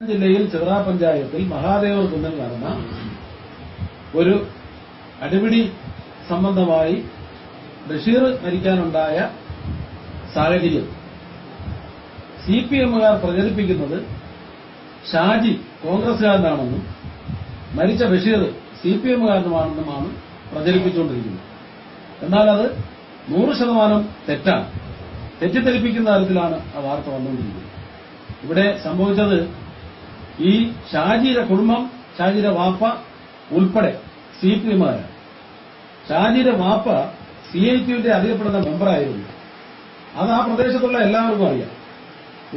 ജില്ലയിൽ ചെറുറ പഞ്ചായത്തിൽ മഹാദേവർ കുന്നിൽ നടന്ന ഒരു അടിപിടി സംബന്ധമായി ബഷീർ മരിക്കാനുണ്ടായ സാഹചര്യം. സി പി എമ്മുകാർ പ്രചരിപ്പിക്കുന്നത് ഷാജി കോൺഗ്രസുകാരനാണെന്നും മരിച്ച ബഷീർ സി പി എമ്മുകാരനുമാണെന്നുമാണ് പ്രചരിപ്പിച്ചുകൊണ്ടിരിക്കുന്നത്. എന്നാൽ അത് നൂറ് ശതമാനം തെറ്റാണ്. തെറ്റിദ്ധരിപ്പിക്കുന്ന തരത്തിലാണ് ആ വാർത്ത വന്നുകൊണ്ടിരിക്കുന്നത്. ഇവിടെ സംഭവിച്ചത് ഈ ഷാജിയുടെ കുടുംബം ഷാജിയുടെ വാപ്പ ഉൾപ്പെടെ സി പി ഷാജിയുടെ വാപ്പ സി ഐ ടിയുടെ അറിയപ്പെടുന്ന മെമ്പറായിരുന്നു. അത് ആ പ്രദേശത്തുള്ള എല്ലാവർക്കും അറിയാം.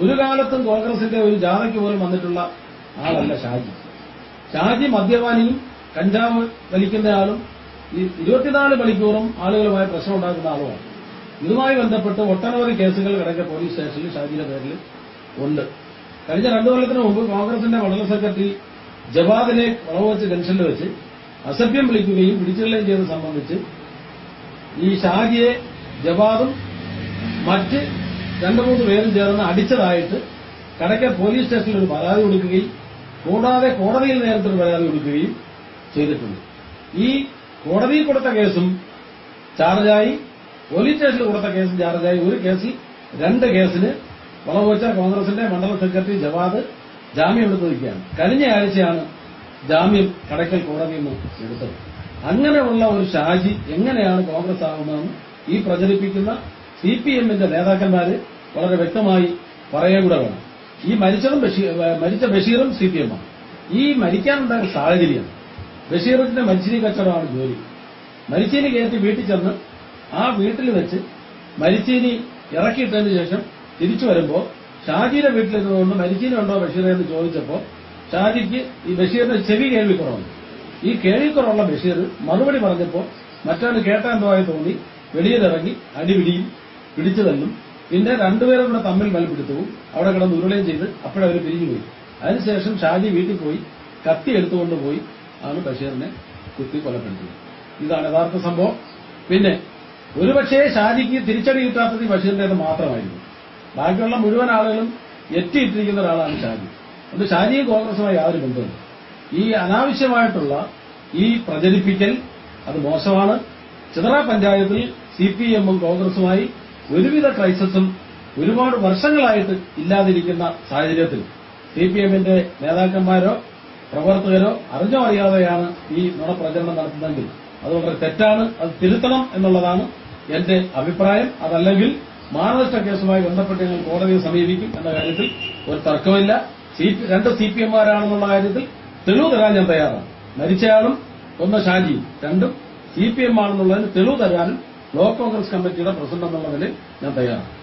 ഒരു കാലത്തും കോൺഗ്രസിന്റെ ഒരു ജാഥയ്ക്ക് പോലും വന്നിട്ടുള്ള ആളല്ല ഷാജി. ഷാജി മദ്യപാനിയും കഞ്ചാവ് വലിക്കുന്നയാളും ഇരുപത്തിനാല് മണിക്കൂറും ആളുകളുമായി പ്രശ്നം ഉണ്ടാക്കുന്ന ആളുമാണ്. ഇതുമായി ബന്ധപ്പെട്ട് ഒട്ടനവധി കേസുകൾ കിടക്കെ പോലീസ് സ്റ്റേഷനിൽ ഷാജിയുടെ പേരിൽ ഉണ്ട്. കഴിഞ്ഞ രണ്ടു കൊല്ലത്തിന് മുമ്പ് കോൺഗ്രസിന്റെ മണ്ഡലം സെക്രട്ടറി ജവാദിനെ വളവച്ച് ജംഗ്ഷനിൽ വെച്ച് അസഭ്യം വിളിക്കുകയും പിടിച്ചുകൊള്ളുകയും ചെയ്തത് സംബന്ധിച്ച് ഈ ഷാജിയെ ജവാദും മറ്റ് രണ്ടു മൂന്ന് പേരും ചേർന്ന് അടിച്ചതായിട്ട് കടയ്ക്കൽ പോലീസ് സ്റ്റേഷനിൽ ഒരു പരാതി കൊടുക്കുകയും കൂടാതെ കോടതിയിൽ നേരത്തെ ഒരു പരാതി കൊടുക്കുകയും ചെയ്തിട്ടുണ്ട്. ഈ കോടതിയിൽ കൊടുത്ത കേസും ചാർജായി പോലീസ് സ്റ്റേഷനിൽ കൊടുത്ത കേസും ചാർജായി ഒരു കേസിൽ രണ്ട് കേസിന് വളവുവച്ച കോൺഗ്രസിന്റെ മണ്ഡലം സെക്രട്ടറി ജവാദ് ജാമ്യം എടുത്തു നിൽക്കുകയാണ് കഴിഞ്ഞ ആഴ്ചയാണ് ജാമ്യം കടയ്ക്കൽ കോടതിയിൽ നിന്ന് എടുത്തത്. അങ്ങനെയുള്ള ഒരു ഷാജി എങ്ങനെയാണ് കോൺഗ്രസ് ആവുന്നതെന്ന് ഈ പ്രചരിപ്പിക്കുന്ന സി പി എമ്മിന്റെ നേതാക്കന്മാര് വളരെ വ്യക്തമായി പറയുക കൂടെ വേണം. ഈ മരിച്ചതും മരിച്ച ബഷീറും സി പി എമ്മാണ്. ഈ മരിക്കാനുണ്ടായ സാഹചര്യം ബഷീറിന്റെ മരിച്ചിനി കച്ചവടമാണ് ജോലി. മരിച്ചീനി കയറ്റി വീട്ടിൽ ചെന്ന് ആ വീട്ടിൽ വെച്ച് മരിച്ചീനി ഇറക്കിയിട്ടതിന് ശേഷം തിരിച്ചു വരുമ്പോൾ ഷാജിയുടെ വീട്ടിലിരുന്നുകൊണ്ട് നിന്നുകൊണ്ട് മരിച്ചിനുണ്ടോ ബഷീറെ എന്ന് ചോദിച്ചപ്പോൾ ഷാജിക്ക് ഈ ബഷീറിന്റെ ചെവി കേൾവിക്കുറവുണ്ട്. ഈ കേൾവിക്കുറവുള്ള ബഷീർ മറുപടി പറഞ്ഞപ്പോൾ കേട്ടാൻ പോയി തോന്നി വെളിയിലിറങ്ങി അടിപിടിയും പിടിച്ചു തന്നും പിന്നെ രണ്ടുപേരും കൂടെ തമ്മിൽ മൽപിടുത്തവും അവിടെ കിടന്ന് ഉരുളയും ചെയ്ത് അപ്പോഴവർ പിരിഞ്ഞുപോയി അതിനുശേഷം ഷാജി വീട്ടിൽ പോയി കത്തി എടുത്തുകൊണ്ട് പോയി ആണ് ബഷീറിനെ കുത്തി കൊലപ്പെടുത്തിയത്. ഇതാണ് യഥാർത്ഥ സംഭവം. പിന്നെ ഒരുപക്ഷേ ഷാജിക്ക് തിരിച്ചടി കിട്ടാത്തത് ബഷീറിന്റേത് മാത്രമായിരുന്നു. ബാക്കിയുള്ള മുഴുവൻ ആളുകളും എത്തിയിട്ടിരിക്കുന്ന ഒരാളാണ് ഷാജി. അത് ഷാജിയും കോൺഗ്രസുമായി യാതൊരു ബന്ധമില്ല ഈ അനാവശ്യമായിട്ടുള്ള ഈ പ്രചരിപ്പിക്കൽ അത് മോശമാണ്. ചിതറ പഞ്ചായത്തിൽ സി പി എമ്മും കോൺഗ്രസുമായി ഒരുവിധ ക്രൈസിസും ഒരുപാട് വർഷങ്ങളായിട്ട് ഇല്ലാതിരിക്കുന്ന സാഹചര്യത്തിൽ സി പി എമ്മിന്റെ നേതാക്കന്മാരോ പ്രവർത്തകരോ അറിഞ്ഞോ അറിയാതെയാണ് ഈ നുണപ്രചരണം നടത്തുന്നതെങ്കിൽ അത് വളരെ തെറ്റാണ്. അത് തിരുത്തണം എന്നുള്ളതാണ് എന്റെ അഭിപ്രായം. അതല്ലെങ്കിൽ മാനനഷ്ട കേസുമായി ബന്ധപ്പെട്ട് ഞങ്ങൾ കോടതിയെ സമീപിക്കും എന്ന കാര്യത്തിൽ ഒരു തർക്കമില്ല. രണ്ട് സി പി എമ്മാരാണെന്നുള്ള കാര്യത്തിൽ തെളിവ് തരാൻ ഞാൻ തയ്യാറാണ്. മരിച്ചയാളും ഒന്ന് ഷാജിയും രണ്ടും സി പി എം ആണെന്നുള്ളതിന് തെളിവ് തരാനും ബ്ലോക്ക് കോൺഗ്രസ് കമ്മിറ്റിയുടെ പ്രസിഡന്റ് എന്നുള്ള നിലയിൽ ഞാൻ തയ്യാറാണ്.